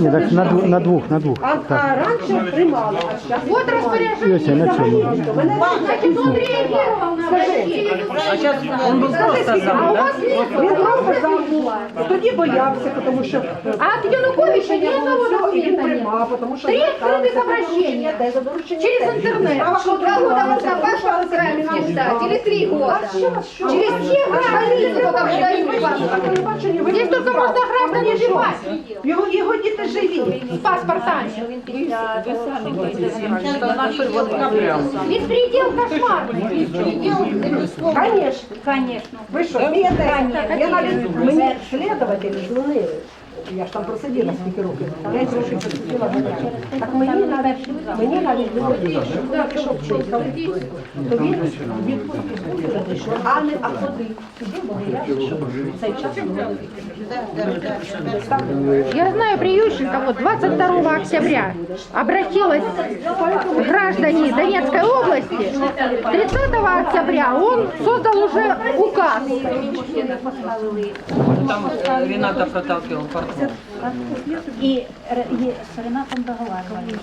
Ні, так на, двох, на двох, на двох. А, Так. а раніше приймали, а зараз Вот. Йося, на цьому. А сейчас он был просто А у вас він просто забула. Тоді боявся, тому що А от Януковича ні одного документа нет. приймав, тому що Три зверталися, открытых за обращения. доручення, де за доручення Через де. интернет. Справа, Что два що года відбувалося, можно паспорт украинский ждать, или три года. Через всех гражданин только выдают паспорт. Здесь только можно граждан убивать Його, його діти живі. с паспортами. Беспредел кошмарный. Звісно. Конечно. Ви що, смієте? Я навіть, мені слідователі дзвонили. Я ж там просиділа скільки років. П'ять років просиділа в. Так мені навіть, мені навіть виходить, що він пішов чоловіка то він відпустку буде, а не а куди? Сюди, бо я що цей час Я знаю, при Ющенко вот 22 октября обратилась граждане Донецкой области. 30 октября он создал уже Там э, Рената проталкивал партнер. І, і з Ренатом договарювали.